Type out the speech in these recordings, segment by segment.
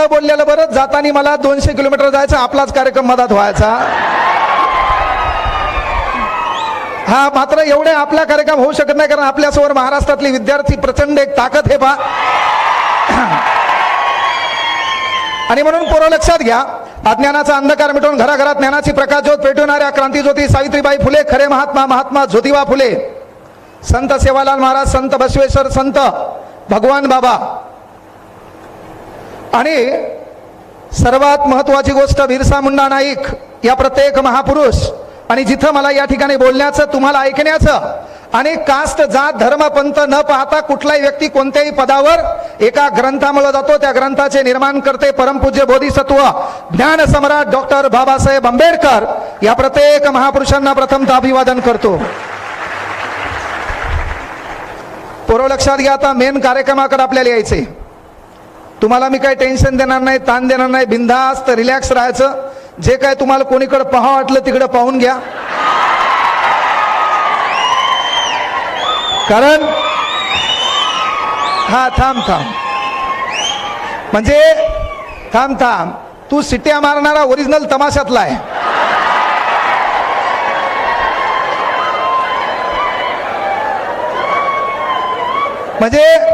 न बोललेलं बरं. जाताना मला दोनशे किलोमीटर जायचं आपलाच कार्यक्रम मधात व्हायचा. हा मात्र एवढे आपला कार्यक्रम होऊ शकत नाही कारण आपल्यासमोर महाराष्ट्रातले विद्यार्थी प्रचंड एक ताकद हे पा आणि म्हणून पोरं लक्षात घ्या अज्ञानाचा अंधकार मिटवून घराघरात ज्ञानाची प्रकाशज्योत पेटवणाऱ्या क्रांतीज्योती सावित्रीबाई फुले खरे महात्मा महात्मा ज्योतिबा फुले. संत सेवालाल महाराज संत बसवेश्वर संत भगवान बाबा. आणि सर्वात महत्वाची गोष्ट बिरसा मुंडा नाईक या प्रत्येक महापुरुष. आणि जिथं मला या ठिकाणी बोलण्याचं तुम्हाला ऐकण्याचं आणि कास्ट जात धर्म पंथ न पाहता कुठलाही व्यक्ती कोणत्याही पदावर एका ग्रंथामुळे जातो त्या ग्रंथाचे निर्माण करते परमपूज्य बोधिसत्व ज्ञान सम्राट डॉक्टर बाबासाहेब आंबेडकर. या प्रत्येक महापुरुषांना प्रथमतः अभिवादन करतो. पूर्व लक्षात घ्या आता मेन कार्यक्रमाकडे आपल्याला यायचे तुम्हाला मी काही टेन्शन देणार नाही ताण देणार नाही बिंदास्त रिलॅक्स राहायचं. जे काय तुम्हाला कोणीकडे पाहा वाटलं तिकडे पाहून घ्या. कारण हा थांब थांब. म्हणजे थांब थांब. तू सिट्या मारणारा ओरिजिनल तमाशातला आहे. म्हणजे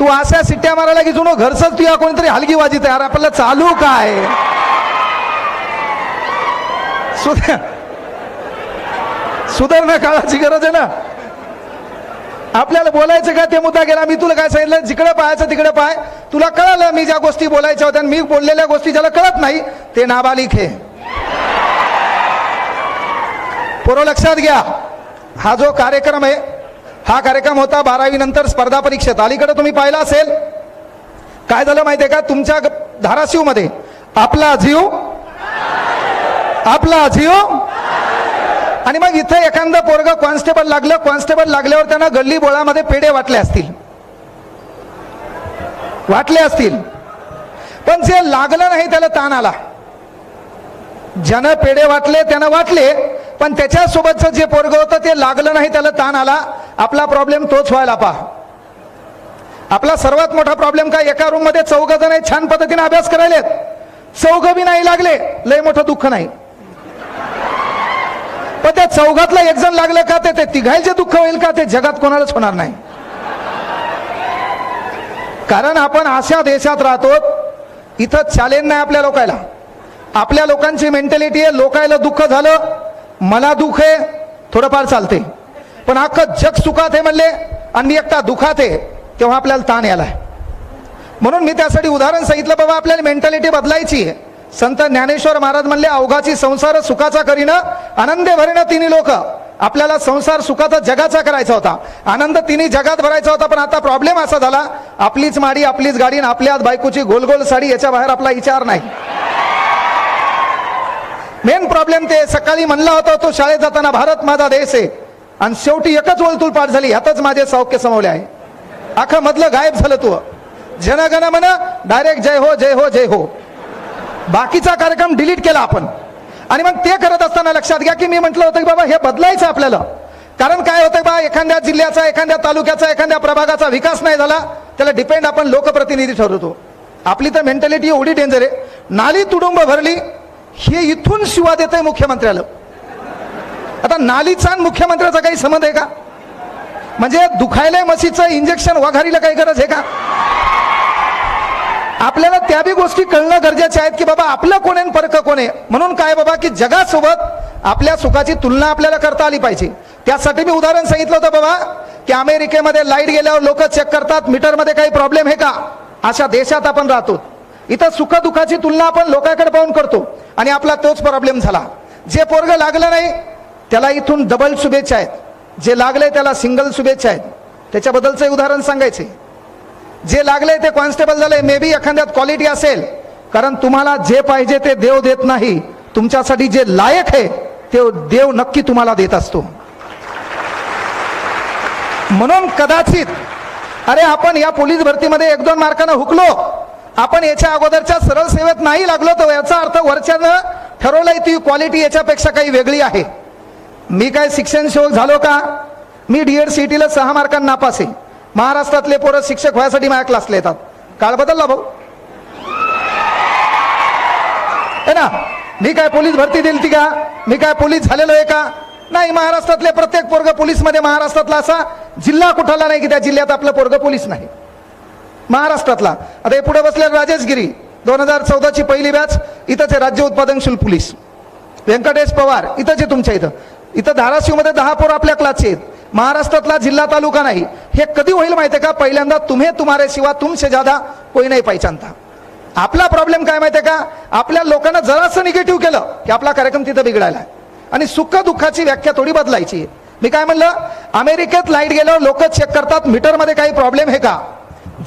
तू अशा सिट्ट्या मारायला की जुनो घरच तुया कोणीतरी हलगी वाजित आहे अरे आपल्याला चालू काय? सुधारणा काळाची गरज आहे ना? आपल्याला बोलायचं का ते मुद्दा गेला. मी तुला काय सांगितलं? जिकडे पाहायचं तिकडे पाय. तुला कळालं मी ज्या गोष्टी बोलायच्या होत्या आणि मी बोललेल्या गोष्टी ज्याला कळत नाही ते नाबालिक आहे पोरं लक्षात घ्या. हा जो कार्यक्रम आहे हा कार्यक्रम होता बारावी नंतर स्पर्धा परीक्षेत. अलीकडे तुम्ही पाहिला असेल? काय झालं माहितीये का? तुमच्या धाराशिवमध्ये आपला जीव आपला जीव आणि मग इथं एखादं पोरग कॉन्स्टेबल लागलं कॉन्स्टेबल लागल्यावर त्यांना गल्ली बोळामध्ये पेढे वाटले असतील. वाटले असतील. पण जे लागलं नाही त्याला ताण आला. ज्यानं पेढे वाटले त्यानं वाटले पण त्याच्यासोबतचं जे पोरग होतं ते लागलं नाही त्याला ताण आला. आपला प्रॉब्लेम तोच व्हायला पहा. आपला सर्वात मोठा प्रॉब्लेम काय? एका रूममध्ये चौघ जण छान पद्धतीने अभ्यास करायलेत. चौघ बी नाही लागले लय मोठं दुःख नाही. पण त्या चौघातला एक जण लागलं का ते ते तिघायचे दुःख होईल का ते जगात कोणालाच होणार नाही. कारण आपण अशा देशात राहतो इथं चॅलेंज नाही आपल्या लोकायला. आपल्या लोकांची मेंटॅलिटी आहे लोकायला दुःख झालं मला दुःख आहे थोडंफार चालते पण अख्खं जग सुखात आहे म्हणले आणि मी एकटा दुखात आहे तेव्हा आपल्याला ताण यालाय म्हणून मी त्यासाठी उदाहरण सांगितलं बाबा आपल्याला मेंटॅलिटी बदलायची आहे. संत ज्ञानेश्वर महाराज म्हणले अवघाची संसार सुखाचा करीनं आनंदे भरीनं तिन्ही लोक. आपल्याला संसार सुखाचा जगाचा करायचा होता. आनंद तिन्ही जगात भरायचा होता पण आता प्रॉब्लेम असा झाला आपलीच माडी आपलीच गाडी आणि आपल्याच बायकोची गोल गोल साडी याच्या बाहेर आपला विचार नाही. मेन प्रॉब्लेम ते सकाळी म्हणला होता तो शाळेत जाताना भारत माझा देश आहे. आणि शेवटी एकच वलतूल पाठ झाली ह्यातच माझे सौख्य समवले आहे. आखा मधलं गायब झालं तू जनगण म्हण डायरेक्ट जय हो जय हो जय हो. बाकीचा कार्यक्रम डिलीट केला आपण. आणि मग ते करत असताना लक्षात घ्या की मी म्हटलं होतं की बाबा हे बदलायचं आपल्याला. कारण काय होतं बा एखाद्या जिल्ह्याचा एखाद्या तालुक्याचा एखाद्या प्रभागाचा विकास नाही झाला त्याला डिपेंड आपण लोकप्रतिनिधी ठरवतो. आपली तर मेंटॅलिटी एवढी डेंजर आहे. नाली तुडुंब भरली हे इथून शिवा देत आहे मुख्यमंत्र्याला. आता नालीचा मुख्यमंत्र्याचा काही संबंध आहे का? म्हणजे दुखायला मसीचं इंजेक्शन वघारीला काही गरज आहे का? आपल्याला त्या बी गोष्टी कळणं गरजेचे आहेत की बाबा आपलं कोण आहे फरक कोण आहे? म्हणून काय बाबा की जगासोबत आपल्या सुखाची तुलना आपल्याला करता आली पाहिजे. त्यासाठी मी उदाहरण सांगितलं होतं बाबा की अमेरिकेमध्ये लाइट गेल्यावर लोक चेक करतात मीटरमध्ये काही प्रॉब्लेम आहे का? अशा देशात आपण राहतो. इथं सुखदुखाची तुलना आपण लोकांकडे पाहून करतो आणि आपला तोच प्रॉब्लेम झाला. जे पोरग लागलं नाही त्याला इथून डबल शुभेच्छा आहेत. जे लागले त्याला सिंगल शुभेच्छा आहेत. त्याच्याबद्दलचं उदाहरण सांगायचे जे लागले ते कॉन्स्टेबल झाले मे बी एखाद्यात क्वालिटी असेल. कारण तुम्हाला जे पाहिजे ते देव देत नाही. तुमच्यासाठी जे लायक आहे ते देव नक्की तुम्हाला देत असतो. म्हणून कदाचित अरे आपण या पोलीस भरतीमध्ये एक दोन मार्कानं हुकलो. आपण याच्या अगोदरच्या सरळ सेवेत नाही लागलो तर याचा अर्थ वरच्यानं ठरवलंय ती क्वालिटी याच्यापेक्षा काही वेगळी आहे. मी काय शिक्षण सेवक झालो का? मी डी आर सी टीला सहा मार्कांना नापास. आहे महाराष्ट्रातले पोरं शिक्षक व्हायसाठी माझ्या क्लासला येतात. काळ बदलला भाऊ. मी काय पोलीस भरती दिली ती का? मी काय पोलीस झालेलो आहे का? नाही महाराष्ट्रातले प्रत्येक पोरग पोलीसमध्ये महाराष्ट्रातला असा जिल्हा कुठाला नाही की त्या जिल्ह्यात आपलं पोरग पोलीस नाही. महाराष्ट्रातला. आता हे पुढे बसले राजेश गिरी दोन हजार चौदाची पहिली बॅच इथंच राज्य उत्पादन शुल्क पोलीस. व्यंकटेश पवार इथंच आहे तुमच्या इथं. इथं धाराशिवमध्ये दहा पोरं आपल्या क्लासचे आहेत. महाराष्ट्रातला जिल्हा तालुका नाही. हे कधी होईल माहिती आहे का? पहिल्यांदा तुम्ही तुम्हारे शिवा तुमसे ज्यादा कोई नाही पहिचानता आपला प्रॉब्लेम काय माहितीये का? आपल्या लोकांना जरासं निगेटिव्ह केलं की आपला कार्यक्रम तिथं बिघडायला. आहे. आणि सुख दुःखाची व्याख्या थोडी बदलायची मी काय म्हणलं? अमेरिकेत लाइट गेल्यावर लोक चेक करतात. मीटरमध्ये काही प्रॉब्लेम आहे का?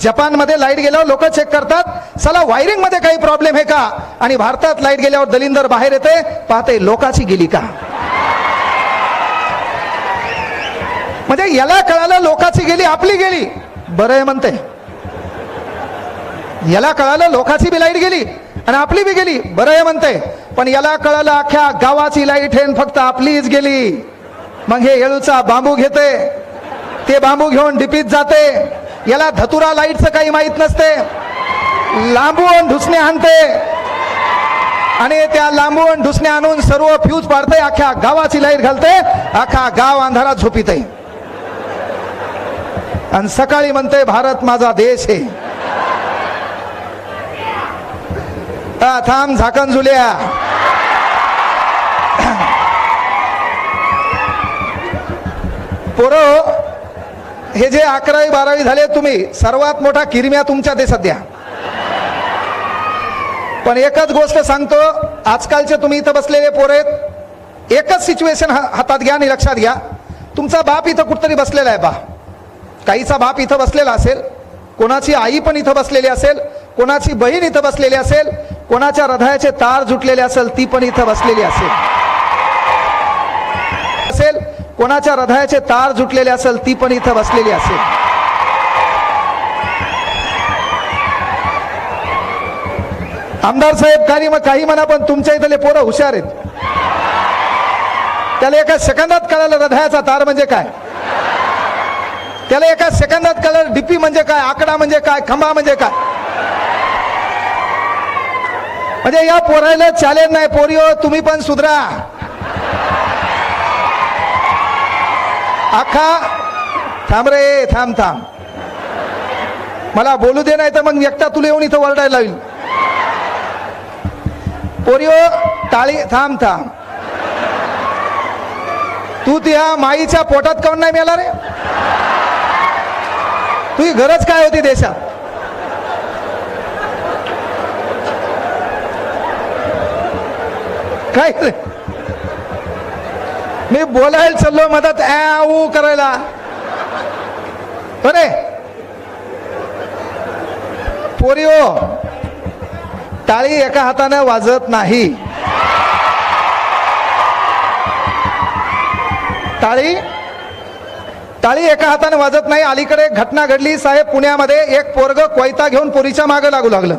जपानमध्ये लाइट गेल्यावर लोक चेक करतात. चला वायरिंगमध्ये काही प्रॉब्लेम आहे का? आणि भारतात लाइट गेल्यावर दलिंदर बाहेर येते. पाहते लोकाची गेली का? म्हणजे याला कळालं लोकाची गेली आपली गेली. बरं आहे म्हणते. याला कळालं लोकाची बी लाइट गेली आणि आपली बी गेली. बरं आहे म्हणते. पण याला कळालं अख्ख्या गावाची लाइट आहे फक्त आपलीच गेली. मग हे येळूचा बांबू घेते. ते बांबू घेऊन डिपीत जाते. याला धतुरा लाईटचं काही माहीत नसते. लांबून ढुसणे आणते. आणि त्या लांबून ढुसणे आणून सर्व फ्यूज पाडते अख्ख्या गावाची लाइट घालते अख्खा गाव अंधारात झोपित आहे आणि सकाळी म्हणते भारत माझा देश आहे. थांब झाकण झुल्या. पोरो हे जे अकरावी बारावी झाले तुम्ही सर्वात मोठा किरम्या तुमच्या देशात द्या. पण एकच गोष्ट सांगतो आजकालचे तुम्ही इथं बसलेले पोर आहेत एकच सिच्युएशन हातात घ्या आणि लक्षात घ्या. तुमचा बाप इथं कुठतरी बसलेला आहे बा. काहीचा बाप इथं बसलेला असेल कोणाची आई पण इथं बसलेली असेल कोणाची बहीण इथं बसलेली असेल कोणाच्या हृदयाचे तार जुटलेले असेल ती पण इथं बसलेली असेल. असेल कोणाच्या हृदयाचे तार जुटलेले असेल ती पण इथं बसलेली असेल. आमदार साहेब काही मग काही म्हणा पण तुमच्या इथले पोरं हुशार आहेत. त्याला एका सेकंदात कळालं हृदयाचा तार म्हणजे काय? त्याला एका सेकंदात कळलं डीपी म्हणजे काय आकडा म्हणजे काय खंबा म्हणजे काय? म्हणजे या पोरायला चॅलेंज नाही पोरिओ तुम्ही पण सुधरा. अख्खा थांब रे थांब थांब. मला बोलू दे नाही तर मग एकटा तुला येऊन इथं वरडायला लावील पोरिओ टाळी थांब थांब. तू त्या माईच्या पोटात काऊन नाही मिळाला रे? तुझी गरज काय होती देशात? काय मी बोलायला चाललो मदत ऊ करायला. अरे पोरिओ टाळी एका हाताने वाजत नाही. टाळी. टाळी एका हाताने वाजत नाही. अलीकडे घटना घडली. साहेब पुण्यामध्ये एक पोरग कोयता घेऊन पोरीच्या मागे लागू लागलं.